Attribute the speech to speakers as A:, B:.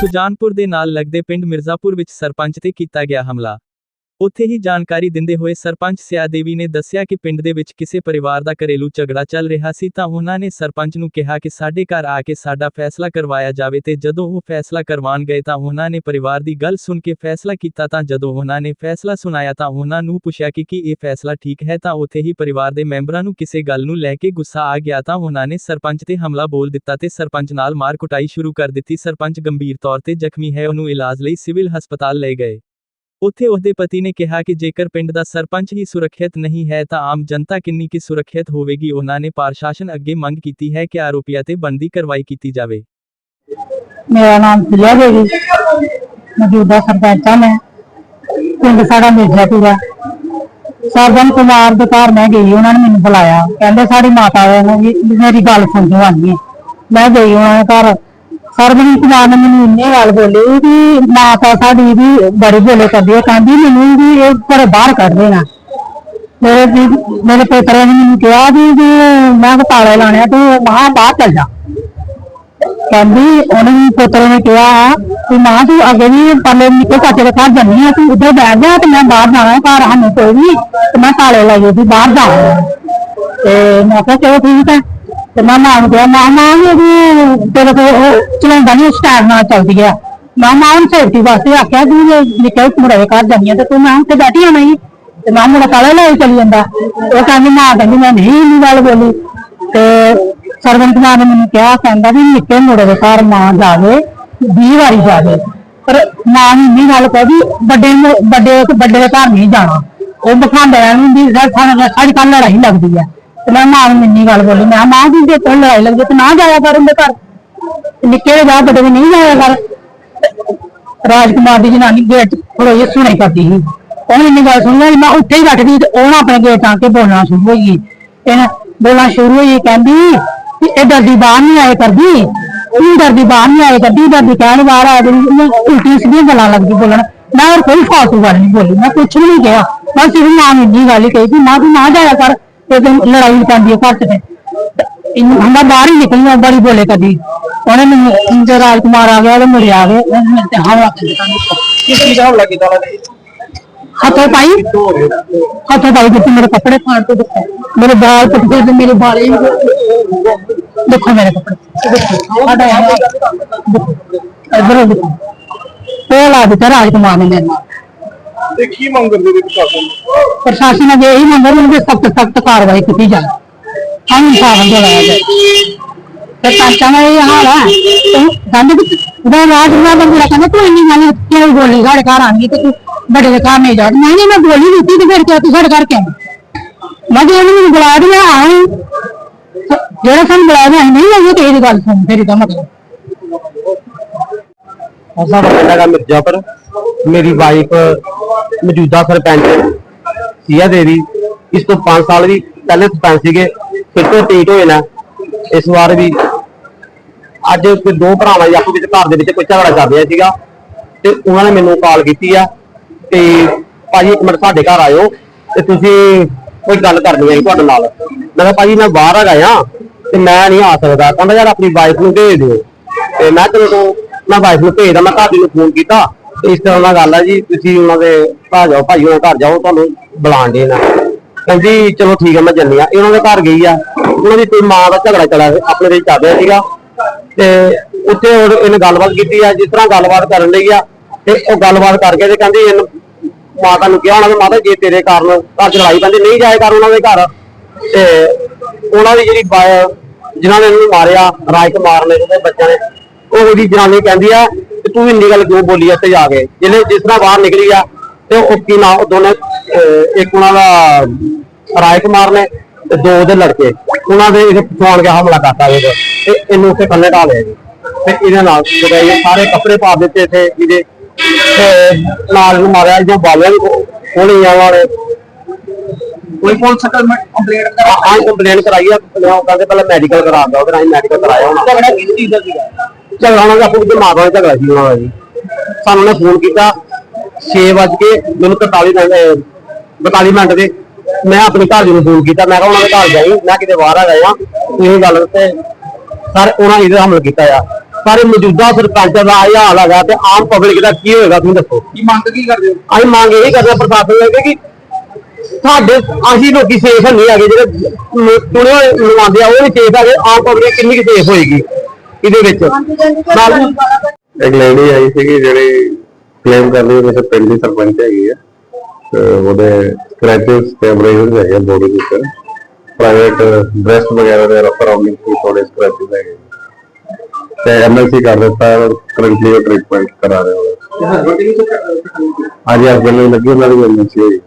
A: ਸੁਜਾਨਪੁਰ ਦੇ ਨਾਲ ਲੱਗਦੇ ਪਿੰਡ ਮਿਰਜ਼ਾਪੁਰ ਵਿੱਚ ਸਰਪੰਚ ਤੇ ਕੀਤਾ ਗਿਆ ਹਮਲਾ। ਉੱਥੇ ਹੀ ਜਾਣਕਾਰੀ ਦਿੰਦੇ ਹੋਏ ਸਰਪੰਚ ਸਿਆ ਦੇਵੀ ਨੇ ਦੱਸਿਆ ਕਿ ਪਿੰਡ ਦੇ ਵਿੱਚ ਕਿਸੇ ਪਰਿਵਾਰ ਦਾ ਘਰੇਲੂ ਝਗੜਾ ਚੱਲ ਰਿਹਾ ਸੀ ਤਾਂ ਉਹਨਾਂ ਨੇ ਸਰਪੰਚ ਨੂੰ ਕਿਹਾ ਕਿ ਸਾਡੇ ਘਰ ਆ ਕੇ ਸਾਡਾ ਫੈਸਲਾ ਕਰਵਾਇਆ ਜਾਵੇ ਤੇ ਜਦੋਂ ਉਹ ਫੈਸਲਾ ਕਰਵਾਉਣ ਗਏ ਤਾਂ ਉਹਨਾਂ ਨੇ ਪਰਿਵਾਰ ਦੀ ਗੱਲ ਸੁਣ ਕੇ ਫੈਸਲਾ ਕੀਤਾ ਤਾਂ ਜਦੋਂ ਉਹਨਾਂ ਨੇ ਫੈਸਲਾ ਸੁਣਾਇਆ ਤਾਂ ਉਹਨਾਂ ਨੂੰ ਪੁੱਛਿਆ ਕਿ ਕੀ ਇਹ ਫੈਸਲਾ ਠੀਕ ਹੈ ਤਾਂ ਉੱਥੇ ਹੀ ਪਰਿਵਾਰ ਦੇ ਮੈਂਬਰਾਂ ਨੂੰ ਕਿਸੇ ਗੱਲ ਨੂੰ ਲੈ ਕੇ ਗੁੱਸਾ ਆ ਗਿਆ ਤਾਂ ਉਹਨਾਂ ਨੇ ਸਰਪੰਚ ਤੇ ਹਮਲਾ ਬੋਲ ਦਿੱਤਾ ਤੇ ਸਰਪੰਚ ਨਾਲ ਮਾਰ ਕੁਟਾਈ ਸ਼ੁਰੂ ਕਰ ਦਿੱਤੀ। ਸਰਪੰਚ ਗੰਭੀਰ ਤੌਰ ਤੇ ਜ਼ਖਮੀ ਹੈ। ਉਹਨੂੰ ਇਲਾਜ ਲਈ ਸਿਵਲ ਹਸਪਤਾਲ ਲੈ ਗਏ। ਉੱਥੇ ਉਹਦੇ ਪਤੀ ਨੇ ਕਿਹਾ ਕਿ ਜੇਕਰ ਪਿੰਡ ਦਾ ਸਰਪੰਚ ਹੀ ਸੁਰੱਖਿਅਤ ਨਹੀਂ ਹੈ ਤਾਂ ਆਮ ਜਨਤਾ ਕਿੰਨੀ ਕਿ ਸੁਰੱਖਿਅਤ ਹੋਵੇਗੀ, ਉਹਨਾਂ ਨੇ ਪ੍ਰਸ਼ਾਸਨ ਅੱਗੇ ਮੰਗ ਕੀਤੀ ਹੈ ਕਿ ਆਰੋਪੀਆਂ ਤੇ ਬਣਦੀ ਕਾਰਵਾਈ ਕੀਤੀ ਜਾਵੇ।
B: ਮੇਰਾ ਨਾਮ ਪ੍ਰਿਆ ਦੇਵੀ, ਮੌਜੂਦਾ ਸਰਪੰਚ ਹਾਂ ਮੈਂ। ਪਿੰਡ ਸਾਡਾ ਮਿਰਜ਼ਾਪੁਰਾ ਸਰਜਨ ਕੁਮਾਰ ਦੇ ਘਰ ਮੈਂ ਗਈ, ਉਹਨਾਂ ਨੇ ਮੈਨੂੰ ਬੁਲਾਇਆ। ਕਹਿੰਦੇ, ਸਾਡੀ ਮਾਤਾ ਨੇ ਮੇਰੀ ਗੱਲ ਸੁਣ ਜੋ ਆਣੀ ਮੈਂ ਗਈ ਉਹਨਾਂ ਦੇ ਘਰ। ਸਰਜਨ ਕੁਮਾਰ ਨੇ ਮੈਨੂੰ ਇੰਨੇ ਗੱਲ ਬੋਲੀ ਵੀ ਮਾਤਾ ਸਾਡੀ ਵੀ ਬੜੀ ਬੋਲੇ ਕਰਦੀ ਹੈ ਕਹਿੰਦੀ ਮੈਨੂੰ ਵੀ ਇਹ ਘਰੇ ਬਾਹਰ ਕੱਢ ਦੇਣਾ। ਮੇਰੇ ਵੀ ਮੇਰੇ ਪੁੱਤਰ ਨੇ ਮੈਨੂੰ ਕਿਹਾ ਵੀ ਜੇ ਮੈਂ ਕਿਹਾ ਤਾਲੇ ਲਾਣੇ ਆ ਤੂੰ ਮਹਾ ਬਾਹਰ ਚੱਲ ਜਾ। ਕਹਿੰਦੀ ਉਹਨੇ ਪੁੱਤਰ ਨੇ ਕਿਹਾ ਕਿ ਮਾਂ ਤੂੰ ਅੱਗੇ ਵੀ ਪਰਲੇ ਨਿੱਕੇ ਚਾਚੇ ਦੇ ਘਰ ਜੰਨੀ ਆ ਤੂੰ ਉੱਧਰ ਬੈਠ ਜਾ ਤੇ ਮੈਂ ਬਾਹਰ ਜਾਣਾ ਹੈ, ਘਰ ਸਾਨੂੰ ਕੋਈ ਨਹੀਂ ਤੇ ਮੈਂ ਤਾਲੇ ਲਾਈਏ ਵੀ ਬਾਹਰ ਜਾਣਾ। ਤੇ ਮੈਂ ਕਿਹਾ ਚਲੋ ਠੀਕ ਹੈ ਤੇ ਮੈਂ ਮਾਂ ਨੂੰ ਕਿਹਾ ਮਾਂ ਤੇਰੇ ਕੋਲ ਚਲਾਉਂਦਾ ਨਹੀਂ ਸਟਾਰ ਨਾਲ ਚੱਲਦੀ ਆ। ਮਾਂ ਮਾਂ ਸੇਫਟੀ ਵਾਸਤੇ ਆਖਿਆ ਵੀ ਜੇ ਨਿੱਕੇ ਮੁੰਡੇ ਦੇ ਘਰ ਜਾਨੀ ਆ ਤੇ ਤੂੰ ਮੈਂ ਉੱਥੇ ਬੈਠੀ ਆਣਾ ਹੀ। ਤੇ ਮੈਂ ਮੁੰਡਾ ਤਾਲੇ ਲਾਈ ਚਲੀ ਜਾਂਦਾ। ਉਹ ਕਹਿੰਦੀ, ਮਾਂ ਕਹਿੰਦੀ, ਮੈਂ ਨਹੀਂ ਇੰਨੀ ਗੱਲ ਬੋਲੀ। ਤੇ ਸਰਵਨ ਮਾਂ ਨੇ ਮੈਨੂੰ ਕਿਹਾ, ਕਹਿੰਦਾ ਵੀ ਨਿੱਕੇ ਮੁੰਡੇ ਦੇ ਘਰ ਮਾਂ ਜਾਵੇ 20 ਵਾਰੀ ਜਾਵੇ। ਪਰ ਮਾਂ ਨੂੰ ਇੰਨੀ ਗੱਲ ਕਹੀ ਵੱਡੇ ਵੱਡੇ ਵੱਡੇ ਦੇ ਘਰ ਨਹੀਂ ਜਾਣਾ। ਉਹ ਬਖਾਂਦੇ ਨੂੰ ਵੀ ਸਾਡੀ ਸਾਡੀ ਕੱਲ ਲੜਾਈ ਲੱਗਦੀ ਹੈ ਤੇ ਮੈਂ ਮਾਂ ਨੂੰ ਇੰਨੀ ਗੱਲ ਬੋਲੀ ਮੈਂ ਕਿਹਾ, ਮਾਂ ਦੀ ਜੇ ਕੋਈ ਲੜਾਈ ਲੱਗਦੀ ਤੇ ਨਾ ਜਾਇਆ ਕਰ ਉਹਦੇ ਘਰ। ਤੇ ਨਿੱਕੇ ਦੇ ਬਾਹਰ ਵੱਡੇ ਦੇ ਨਹੀਂ ਜਾਇਆ ਕਰ। ਰਾਜਕੁਮਾਰ ਦੀ ਜਨਾਨੀ ਗੇਟ ਖੜੋਈ ਸੁਣੇ ਕਰਦੀ ਸੀ। ਉਹਨੇ ਇੰਨੀ ਗੱਲ ਸੁਣੀ ਮੈਂ ਉੱਥੇ ਹੀ ਬੈਠੀ ਤੇ ਉਹਨਾਂ ਆਪਣੇ ਗੇਟ ਆ ਕੇ ਬੋਲਣਾ ਸ਼ੁਰੂ ਹੋਈ ਇਹਨਾਂ ਬੋਲਣਾ ਸ਼ੁਰੂ ਹੋਈ ਕਹਿੰਦੀ ਕਿ ਇਹ ਡਰਦੀ ਬਾਹਰ ਨਹੀਂ ਆਏ ਕਰਦੀ। ਉਹ ਡਰਦੀ ਬਾਹਰ ਨਹੀਂ ਆਏ ਕਰਦੀ ਡਰਦੀ ਕਹਿਣ ਬਾਹਰ ਆ ਗਈ ਉਹਨੂੰ ਉਲਟੀ ਸਿੱਧੀਆਂ ਗੱਲਾਂ ਲੱਗਦੀ ਬੋਲਣ। ਮੈਂ ਹੋਰ ਕੋਈ ਫਾਲਤੂ ਗੱਲ ਨਹੀਂ ਬੋਲੀ ਮੈਂ ਕੁਛ ਵੀ ਨਹੀਂ ਕਿਹਾ। ਮੈਂ ਸਿਰਫ ਮਾਂ ਨੂੰ ਇੰਨੀ ਗੱਲ ਹੀ ਕਹੀ ਕਿ ਮਾਂ ਤੂੰ ਨਾ ਜਾਇਆ ਕਰ। ਤੇ ਤੈਨੂੰ ਲੜਾਈ ਪੈਂਦੀ ਹੈ ਘਰ ਚ ਤੇ। ਇਹਨੂੰ ਹੰਦਾ ਬਾਹਰ ਹੀ ਨਿਕਲੀਆਂ ਬੜੀ ਬੋਲੇ ਕਦੀ। ਉਹਨੇ ਮੈਨੂੰ ਇੰਦਰ ਰਾਜਕੁਮਾਰ ਆ ਗਿਆ ਉਹਦੇ ਮੁੰਡੇ ਆ ਗਏ ਉਹਨੇ ਮੇਰੇ ਤੇ ਹਮਲਾ ਕਰ ਦਿੱਤਾ।
C: ਕਿਸ ਚੀਜ਼ ਦਾ ਹਮਲਾ ਕੀਤਾ ਉਹਨੇ?
B: ਹੱਥੋਂ ਪਾਈ? ਹੱਥੋਂ ਪਾਈ ਜਿੱਥੇ ਮੇਰੇ ਕੱਪੜੇ ਫਾੜ ਕੇ ਦਿੱਤੇ ਮੇਰੇ ਬਾਲ ਪੁੱਟੇ ਤੇ ਮੇਰੇ ਬਾਲੇ ਵੀ ਦੇਖੋ ਮੇਰੇ ਕੱਪੜੇ। ਸਾਡਾ ਇਧਰ ਉਹ ਲਾ ਦਿੱਤਾ ਰਾਜਕੁਮਾਰ ਨੇ ਮੇਰੇ ਨਾਲ
C: ਤੇ ਕੀ ਮੰਗ ਕਰਦੇ ਨੇ ਪ੍ਰਸ਼ਾਸਨ ਨੂੰ?
B: ਪ੍ਰਸ਼ਾਸਨ ਨੇ ਇਹੀ ਮੰਗਿਆ ਮੈਨੂੰ ਸਖਤ ਸਖਤ ਕਾਰਵਾਈ ਕੀਤੀ ਜਾਏ ਹਾਂ ਇਨਸਾਫ ਦਿਵਾਇਆ ਜਾਏ ਤੇ ਪੰਚਾਂ ਦਾ ਇਹ ਹਾਲ ਹੈ। ਤੇ ਕਹਿੰਦੇ ਕਿ ਉਹਦਾ ਰਾਜਕੁਮਾਰ ਦਾ ਮੇਰਾ ਕਹਿੰਦਾ ਤੂੰ ਇੰਨੀ ਗੱਲ ਕਿਉਂ ਬੋਲੀ ਸਾਡੇ ਘਰ ਆਣੀ ਤੇ ਤੂੰ ਬੜੇ ਦੇ ਘਰ ਨਹੀਂ ਜਾ ਮੈਂ ਨਹੀਂ ਮੈਂ ਬੋਲੀ ਦਿੱਤੀ ਤੇ ਫਿਰ ਕਿਉਂ ਤੂੰ ਸਾਡੇ ਘਰ ਕਿਉਂ ਮੈਂ ਕਿਹਾ ਉਹਨੇ ਮੈਨੂੰ ਬੁਲਾ ਦਿਆ ਆਏ ਜਿਹੜਾ ਸਾਨੂੰ ਬੁਲਾ ਦਿਆ ਨਹੀਂ ਆਈ ਤੇ ਇਹਦੀ ਗੱਲ ਸੁਣ ਫਿਰ ਇਹਦਾ ਮਤਲਬ।
D: ਅਸਾਂ ਪਿੰਡ ਹੈਗਾ ਮਿਰਜ਼ਾਪੁਰ। ਮੇਰੀ ਵਾਈਫ ਮੌਜੂਦਾ ਸਰਪੰਚ ਸੀਆ ਦੇਵੀ, ਇਸ ਤੋਂ 5 ਸਾਲ ਵੀ ਪਹਿਲੇ ਸਰਪੰਚ ਸੀਗੇ, ਫਿਰ ਤੋਂ ਟੀਟ ਹੋਏ ਨਾ। ਇਸ ਵਾਰ ਵੀ ਅੱਜ ਕੋਈ ਦੋ ਭਰਾਵਾਂ ਦੀ ਆਪਸ ਵਿੱਚ ਘਰ ਦੇ ਵਿੱਚ ਕੋਈ ਝਗੜਾ ਚੱਲ ਰਿਹਾ ਸੀਗਾ ਤੇ ਉਹਨਾਂ ਨੇ ਮੈਨੂੰ ਕਾਲ ਕੀਤੀ ਆ ਤੇ ਭਾਜੀ ਇੱਕ ਮਿੰਟ ਸਾਡੇ ਘਰ ਆਇਓ ਤੇ ਤੁਸੀਂ ਕੋਈ ਗੱਲ ਕਰਨੀ ਹੈ ਤੁਹਾਡੇ ਨਾਲ। ਮੈਂ ਕਿਹਾ ਭਾਜੀ ਮੈਂ ਬਾਹਰ ਆ ਗਿਆ ਤੇ ਮੈਂ ਨਹੀਂ ਆ ਸਕਦਾ। ਕਹਿੰਦਾ ਯਾਰ ਆਪਣੀ ਵਾਈਫ ਨੂੰ ਭੇਜ ਦਿਓ। ਤੇ ਮੈਂ ਚਲੋ ਤੋਂ ਮੈਂ ਵਾਈਫ ਨੂੰ ਭੇਜਦਾ, ਮੈਂ ਭਾਜੀ ਨੂੰ ਫੋਨ ਕੀਤਾ। ਇਸ ਤਰ੍ਹਾਂ ਨਾਲ ਗੱਲ ਹੈ ਜੀ, ਤੁਸੀਂ ਉਹਨਾਂ ਦੇ ਘਰ ਜਾਓ, ਭਾਈ ਉਹਨਾਂ ਘਰ ਜਾਓ, ਤੁਹਾਨੂੰ ਬੁਲਾਣ ਦੇ ਨਾ। ਕਹਿੰਦੀ, ਚਲੋ ਠੀਕ ਆ, ਮੈਂ ਜੰਨੀ ਆ। ਇਹ ਉਹਨਾਂ ਦੇ ਘਰ ਗਈ ਆ। ਉਹਨਾਂ ਦੀ ਕੋਈ ਮਾਂ ਦਾ ਝਗੜਾ ਚੱਲਿਆ ਆਪਣੇ ਦੇ ਚੱਲ ਰਿਹਾ ਸੀਗਾ। ਤੇ ਉੱਥੇ ਇਹਨੇ ਗੱਲਬਾਤ ਕੀਤੀ ਆ, ਜਿਸ ਤਰ੍ਹਾਂ ਗੱਲਬਾਤ ਕਰਨ ਲਈ ਆ, ਤੇ ਉਹ ਗੱਲਬਾਤ ਕਰਕੇ ਤੇ ਕਹਿੰਦੀ, ਇਹਨੂੰ ਮਾਤਾ ਨੂੰ ਕਿਹਾ ਉਹਨਾਂ ਨੇ ਮਾਤਾ, ਜੇ ਤੇਰੇ ਕਾਰਨ ਘਰ ਚ ਲੜਾਈ ਪੈਂਦੀ, ਨਹੀਂ ਜਾਇਆ ਕਰ ਉਹਨਾਂ ਦੇ ਘਰ। ਤੇ ਉਹਨਾਂ ਦੀ ਜਿਹੜੀ ਬਾ- ਜਿਨ੍ਹਾਂ ਨੇ ਇਹਨੂੰ ਮਾਰਿਆ ਰਾਜਕੁਮਾਰ ਨੇ ਉਹਦੇ ਬੱਚਿਆਂ ਨੇ, ਉਹ ਉਹਦੀ ਜਨਾਨੀ ਕਹਿੰਦੀ ਆ ਕਿ ਤੂੰ ਇੰਨੀ ਗੱਲ ਕਿਉਂ ਬੋਲੀ ਇੱਥੇ ਜਾ ਕੇ? ਜਿਹਨੇ ਜਿਸ ਤਰ੍ਹਾਂ ਬਾਹਰ ਨਿਕਲੀ ਆ ਤੇ ਉਹ ਕੀ ਨਾ ਉਹ ਦੋਨੇ ਇੱਕ ਉਹਨਾਂ ਦਾ ਰਾਜਕੁਮਾਰ ਨੇ ਤੇ ਦੋ ਉਹਦੇ ਲੜਕੇ। ਉਹਨਾਂ ਦੇ ਇਹ ਫੋਨ ਕੇ ਹਮਲਾ ਕਰਤਾ ਇਹਦੇ ਤੇ। ਇਹਨੂੰ ਉੱਥੇ ਕੰਨੇ ਢਾ ਲਿਆ ਜੀ। ਤੇ ਇਹਦੇ ਨਾਲ ਜਿਹੜੇ ਇਹ ਸਾਰੇ ਕੱਪੜੇ ਪਾ ਦਿੱਤੇ ਇੱਥੇ ਇਹਦੇ ਤੇ ਨਾਲ ਨੂੰ ਮਾਰਿਆ ਜਾਂ ਬਾਲਿਆਂ ਵੀ ਕੋਲੇ ਆ ਵਾਲੇ।
C: ਕੋਈ ਪੁਲਿਸ ਕੰਪਲੇਂਟ
D: ਆਹ ਕੰਪਲੇਨ ਕਰਾਈ ਆ। ਉਹ ਕਹਿੰਦੇ ਪਹਿਲਾਂ ਮੈਡੀਕਲ ਕਰਾ ਦਿਓ ਉਹਦੇ ਨਾਲ ਮੈਡੀਕਲ ਕਰਾਇਆ ਹੋਣਾ
C: ਝਗੜਾ ਚੀਜ਼ ਦਾ ਸੀਗਾ
D: ਝਗੜਾ ਉਹਨਾਂ ਦਾ ਆਪੋ ਵਿੱਚ ਮਾਂ ਦਾ ਝਗੜਾ ਸੀ ਉਹਨਾਂ ਦਾ ਜੀ। ਸਾਨੂੰ ਨੇ ਫੋਨ ਕੀਤਾ 6 ਵਜੇ ਕੇ ਮੈਨੂੰ 43 ਮਿੰਟ ਅਹ, 42 ਮਿੰਟ ਦੇ ਮੈਂ ਆਪਣੀ ਘਰ ਨੂੰ ਫੋਨ ਕੀਤਾ ਮੈਂ ਕਿਹਾ ਉਹਨਾਂ ਦੇ ਘਰ ਜਾਈ ਮੈਂ ਕਿਤੇ ਬਾਹਰ ਆ ਗਿਆ ਤੁਸੀਂ ਗੱਲ ਤੇ ਸਰ ਉਹਨਾਂ ਨੇ ਇਹਦਾ ਹਮਲਾ ਕੀਤਾ ਆ। ਪਰ ਮੌਜੂਦਾ ਸਰਪੰਚ ਦਾ ਇਹ ਹਾਲ ਹੈਗਾ ਤੇ ਆਮ ਪਬਲਿਕ ਦਾ ਕੀ ਹੋਏਗਾ ਤੁਸੀਂ ਦੱਸੋ।
C: ਕੀ ਮੰਗ ਕੀ ਕਰਦੇ ਹੋ?
D: ਅਸੀਂ ਮੰਗ ਇਹ ਕਰਦੇ ਹਾਂ ਪ੍ਰਸ਼ਾਸਨ ਨੂੰ ਕਿ ਸਾਡੇ ਅਸੀਂ ਲੋਕੀ ਸੇਫ ਨਹੀਂ ਹੈਗੇ ਜਿਹੜੇ ਚੁਣੇ ਲਵਾਉਂਦੇ ਆ ਉਹ ਵੀ ਸੇਫ ਹੈਗੇ ਆਮ ਪਬਲਿਕ ਕਿੰਨੀ ਕੁ ਸੇਫ ਹੋਏਗੀ। ਇਹਦੇ ਵਿੱਚ।
E: ਇੱਕ ਲੇਡੀ ਆਈ ਸੀਗੀ ਜਿਹੜੀ ਕਲੇਮ ਕਰ ਰਹੀ ਹੈ ਮੇਰੇ ਪਿੰਡ ਦੀ ਸਰਪੰਚ ਹੈਗੀ ਹੈ ਤੇ ਉਹਦੇ ਸਕ੍ਰੈਚਸ ਤੇ ਅਬਰੇਸ਼ਨਸ ਹੈਗੇ ਬੋਡੀ ਦੇ ਉੱਤੇ। ਪ੍ਰਾਈਵੇਟ ਬ੍ਰੈਸਟ ਵਗੈਰਾ ਦੇ ਸਰਾਊਂਡਿੰਗ ਵੀ ਥੋੜੇ ਸਕ੍ਰੈਚਸ ਹੈਗੇ ਤੇ ਐਮਐਲਸੀ ਕਰ ਦਿੱਤਾ ਹੈ ਕਰੰਟਲੀ ਉਹ ਟ੍ਰੀਟਮੈਂਟ ਕਰਾ ਰਹੇ ਹੋ
C: ਵੀ
E: ਅੱਜ ਹਸਬੰਦ ਨੂੰ ਲੱਗੀ ਉਹਨਾਂ ਦੀ ਐਮਐਲਸੀ ਹੋਈ।